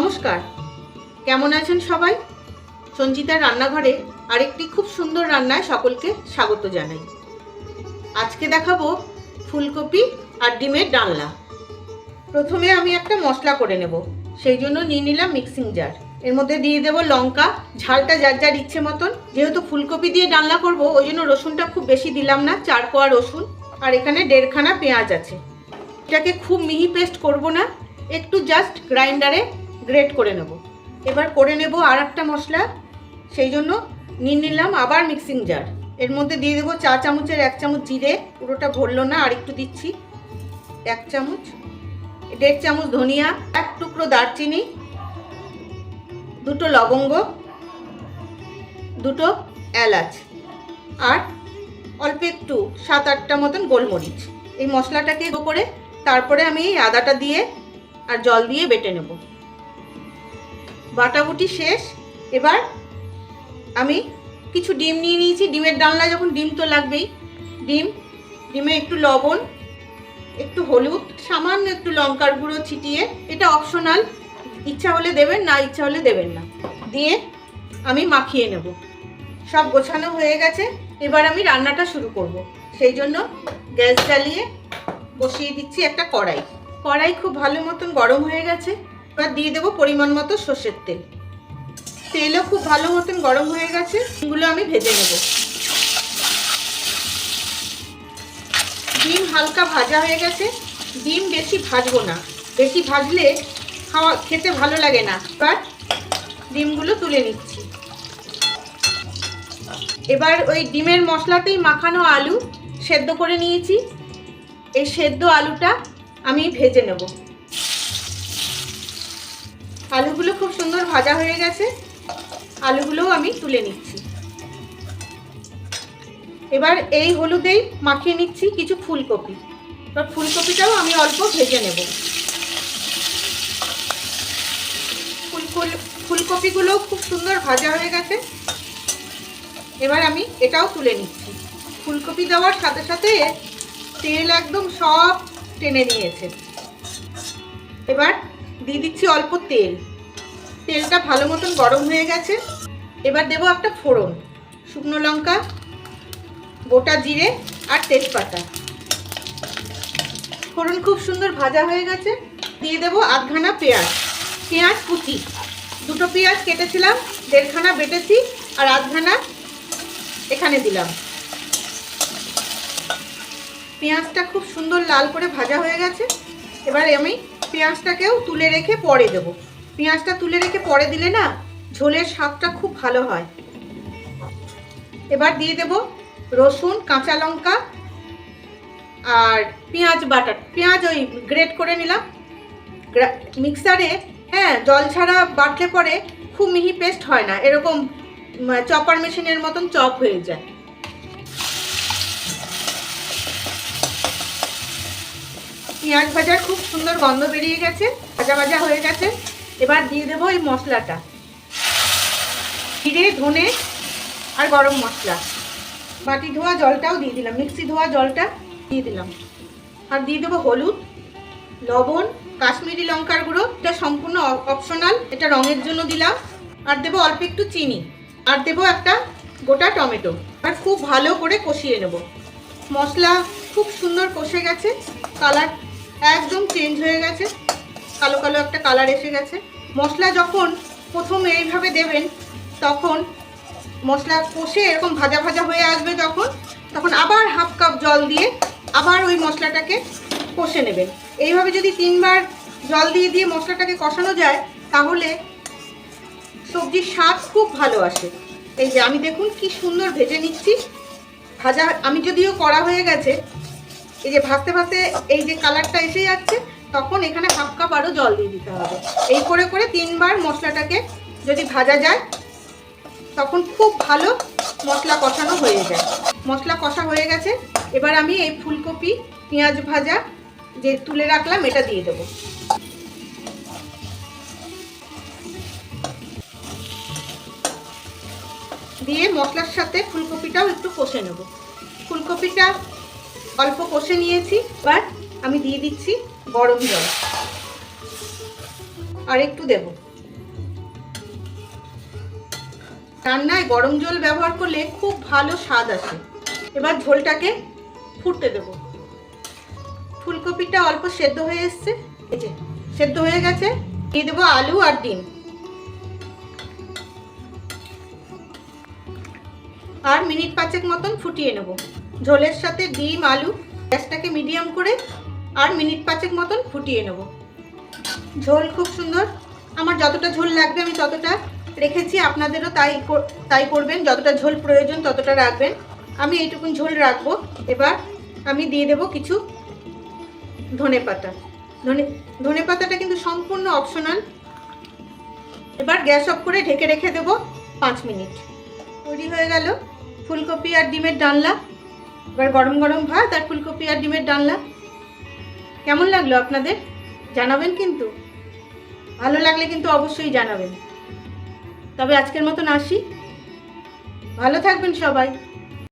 নমস্কার। কেমন আছেন সবাই? সঞ্চিতার রান্নাঘরে আরেকটি খুব সুন্দর রান্নায় সকলকে স্বাগত জানাই। আজকে দেখাবো ফুলকপি আর ডিমের ডালনা। প্রথমে আমি একটা মশলা করে নেব, সেই জন্য নিয়ে নিলাম মিক্সিং জার এর মধ্যে দিয়ে দেবো লঙ্কা, ঝালটা যার যার ইচ্ছে মতন। যেহেতু ফুলকপি দিয়ে ডালনা করব, ওই জন্য রসুনটা খুব বেশি দিলাম না, চার কোয়া রসুন আর এখানে দেড়খানা পেঁয়াজ আছে। এটাকে খুব মিহি পেস্ট করব না, একটু জাস্ট গ্রাইন্ডারে গ্রেট করে নেব। এবার করে নেব আর একটা মশলা, সেই জন্য নিয়ে নিলাম আবার মিক্সিং জার এর মধ্যে দিয়ে দেবো চা চামচের এক চামচ জিরে, পুরোটা ভরলো না, আর একটু দিচ্ছি। এক চামচ, দেড় চামচ ধনিয়া, এক টুকরো দারচিনি, দুটো লবঙ্গ, দুটো এলাচ, আর অল্প একটু সাত আটটা মতন গোলমরিচ। এই মশলাটাকে করে তারপরে আমি এই আদাটা দিয়ে আর জল দিয়ে বেটে নেব। বাটাবুটি শেষ। এবার আমি কিছু ডিম নিয়ে নিয়েছি। ডিমের ডালনা যখন ডিম তো লাগবেই। ডিম, ডিমে একটু লবণ, একটু হলুদ, সামান্য একটু লঙ্কার গুঁড়ো ছিটিয়ে। এটা অপশনাল ইচ্ছা হলে দেবেন, না ইচ্ছা হলে দেবেন না। দিয়ে আমি মাখিয়ে নেব। সব গোছানো হয়ে গেছে। এবার আমি রান্নাটা শুরু করব। সেই জন্য গ্যাস জ্বালিয়ে বসিয়ে দিচ্ছি একটা কড়াই। কড়াই খুব ভালো মতন গরম হয়ে গেছে। এবার দিয়ে দেবো পরিমাণ মতো সর্ষের তেল। তেলও খুব ভালো মতন গরম হয়ে গেছে, এগুলো আমি ভেজে নেব। ডিম হালকা ভাজা হয়ে গেছে, ডিম বেশি ভাজবো না। বেশি ভাজলে খাওয়া, খেতে ভালো লাগে না। এবার ডিমগুলো তুলে নিচ্ছি। এবার ওই ডিমের মশলাতেই মাখানো আলু সেদ্ধ করে নিয়েছি। এই সেদ্ধ আলুটা আমি ভেজে নেব। আলুগুলো খুব সুন্দর ভাজা হয়ে গেছে। আলুগুলোও আমি তুলে নিচ্ছি। এবার এই হলুদেই মাখিয়ে নিচ্ছি কিছু ফুলকপি। এবার ফুলকপিটাও আমি অল্প ভেজে নেব। ফুলকপি ফুলকপিগুলোও খুব সুন্দর ভাজা হয়ে গেছে। এবার আমি এটাও তুলে নিচ্ছি। ফুলকপি দেওয়ার সাথে সাথে তেল একদম সব টেনে নিয়েছে। এবার দিয়ে দিচ্ছি অল্প তেল। তেলটা ভালো মতন গরম হয়ে গেছে। এবার দেবো একটা ফোড়ন, শুকনো লঙ্কা, গোটা জিরে আর তেজপাতা। ফোড়ন খুব সুন্দর ভাজা হয়ে গেছে। দিয়ে দেবো আধখানা পেঁয়াজ পেঁয়াজ কুচি। দুটো পেঁয়াজ কেটেছিলাম, দেড়খানা বেটেছি আর আধখানা এখানে দিলাম। পেঁয়াজটা খুব সুন্দর লাল করে ভাজা হয়ে গেছে। এবার আমি পেঁয়াজটাকেও তুলে রেখে পরে দেব। পেঁয়াজটা তুলে রেখে পরে দিলে না ঝোলের স্বাদটা খুব ভালো হয়। এবার দিয়ে দেব রসুন, কাঁচা লঙ্কা আর পেঁয়াজ বাটার। পেঁয়াজ ওই গ্রেট করে নিলাম। মিক্সারে হ্যাঁ জল ছাড়া বাটলে পরে খুব মিহি পেস্ট হয় না। এরকম চপার মেশিনের মতন চপ হয়ে যায়। পেঁয়াজ ভাজার খুব সুন্দর গন্ধ বেরিয়ে গেছে, ভাজা ভাজা হয়ে গেছে। এবার দিয়ে দেবো এই মশলাটা। জিরে, ধনে আর গরম মশলা। বাটি ধোয়া জলটাও দিয়ে দিলাম, মিক্সি ধোয়া জলটা দিয়ে দিলাম। আর দিয়ে দেবো হলুদ, লবণ, কাশ্মীরি লঙ্কার গুঁড়ো। এটা সম্পূর্ণ অপশনাল এটা রঙের জন্য দিলাম। আর দেবো অল্প একটু চিনি। আর দেবো একটা গোটা টমেটো। আর খুব ভালো করে কষিয়ে নেব। মশলা খুব সুন্দর কষে গেছে, কালার একদম চেঞ্জ হয়ে গেছে। কালো কালো একটা কালার এসে গেছে। মশলা যখন প্রথম এইভাবে দেবেন, তখন মশলা কষে এরকম ভাজা ভাজা হয়ে আসবে যখন, তখন আবার হাফ কাপ জল দিয়ে আবার ওই মশলাটাকে কষে নেবেন। এইভাবে যদি তিনবার জল দিয়ে দিয়ে মশলাটাকে কষানো যায়, তাহলে সবজির স্বাদ খুব ভালো আসে। এই যে আমি দেখুন কি সুন্দর ভেজে নিচ্ছি। ভাজা, আমি যদিও করা হয়ে গেছে এই যে ভাজতে ভাজতে এই যে কালারটা এসে যাচ্ছে, তখন এখানে হাফ কাপ আরও জল দিয়ে দিতে হবে। এই করে করে তিনবার মশলাটাকে যদি ভাজা যায়, তখন খুব ভালো মশলা কষানো হয়ে যায়। মশলা কষা হয়ে গেছে, এবার আমি এই ফুলকপি, পেঁয়াজ ভাজা যে তুলে রাখলাম, এটা দিয়ে দেবো। দিয়ে মশলার সাথে ফুলকপিটাও একটু কষে নেব। ফুলকপিটা অল্প কষে নিয়েছি এবার আমি দিয়ে দিচ্ছি গরম জল। আর একটু দেব। রান্নায় গরম জল ব্যবহার করলে খুব ভালো স্বাদ আসে। এবার ঝোলটাকে ফুটতে দেব। ফুলকপিটা অল্প সেদ্ধ হয়ে এসছে। এই যে, সেদ্ধ হয়ে গেছে। দিয়ে দেবো আলু আর ডিম। আর মিনিট পাঁচেক মতন ফুটিয়ে নেব। ঝোলের সাথে ডিম, আলু, গ্যাসটাকে মিডিয়াম করে আর মিনিট পাঁচেক মতন ফুটিয়ে নেব। ঝোল খুব সুন্দর। আমার যতটা ঝোল লাগবে আমি ততটা রেখেছি, আপনাদেরও তাই তাই করবেন। যতটা ঝোল প্রয়োজন ততটা রাখবেন। আমি এইটুকুন ঝোল রাখব। এবার আমি দিয়ে দেব কিছু ধনে পাতা। ধনে ধনে পাতাটা কিন্তু সম্পূর্ণ অপশনাল। এবার গ্যাস অফ করে ঢেকে রেখে দেবো পাঁচ মিনিট। তৈরি হয়ে গেল ফুলকপি আর ডিমের ডালনা। এবার গরম গরম ভাত আর ফুলকপি আর ডিমের ডালনা। কেমন লাগল আপনাদের? জানাবেন কিন্তু। ভালো লাগলে কিন্তু অবশ্যই জানাবেন। তবে আজকের মতন আসি। ভালো থাকবেন সবাই।